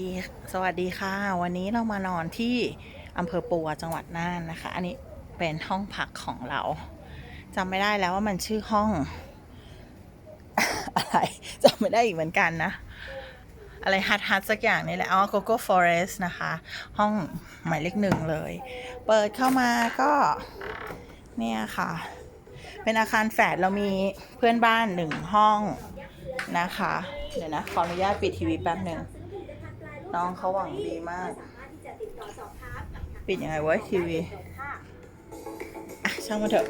ดีสวัสดีค่ะ วันนี้เรามานอนที่อำเภอปัวจังหวัดน่านนะคะ อันนี้เป็นห้องพักของเราจำไม่ได้แล้วว่ามันชื่อห้อง อะไรจำไม่ได้อีกเหมือนกันนะ อะไรฮัทฮัทสักอย่างนี่แหละอ๋อโกโก้ฟอเรสนะคะ ห้องหมายเลขหนึ่งเลย เปิดเข้ามาก็ เนี่ยค่ะ เป็นอาคารแฝดเรามีเพื่อนบ้านหนึ่งห้องนะคะ เดี๋ยวนะ ขออนุญาตปิดทีวีแป๊บหนึ่ง น้องเขาหวังดีมาก ปิดยังไงวะทีวีอะช่างมาเถอะ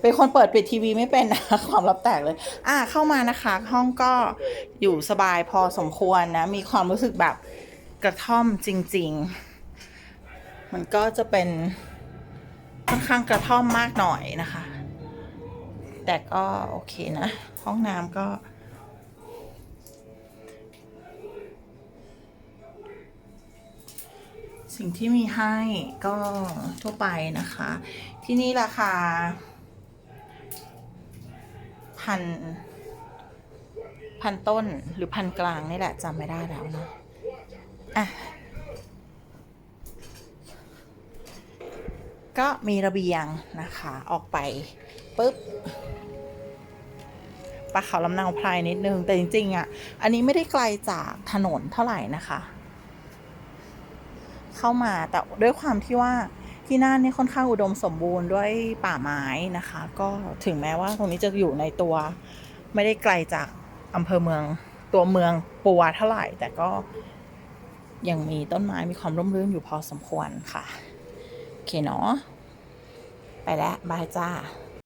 เป็นคนเปิดปิดทีวีไม่เป็นนะ ความลับแตกเลย อะเข้ามานะคะ ห้องก็อยู่สบายพอสมควรนะ มีความรู้สึกแบบกระท่อมจริง ๆ มันก็จะเป็นค่อนข้างกระท่อมมากหน่อยนะคะ แต่ก็โอเคนะ ห้องน้ำก็ สิ่งที่มีให้ก็ทั่วไปนะคะ ที่นี่ราคาพันพันต้นหรือพันกลางนี่แหละจำไม่ได้แล้วนะอะก็มีระเบียงนะคะออกไปปุ๊บปลาเขาลำเนาไพรนิดนึง แต่จริงๆอะ อันนี้ไม่ได้ไกลจากถนนเท่าไหร่นะคะ เข้ามา แต่ด้วยความที่ว่าที่น่านนี่ค่อนข้างอุดมสมบูรณ์ด้วยป่าไม้นะคะ ก็ถึงแม้ว่าตรงนี้จะอยู่ในตัว ไม่ได้ไกลจากอำเภอเมืองตัวเมืองปัวเท่าไหร่ แต่ก็ยังมีต้นไม้มีความร่มรื่นอยู่พอสมควรค่ะ โอเคเนาะไปแล้วบายจ้า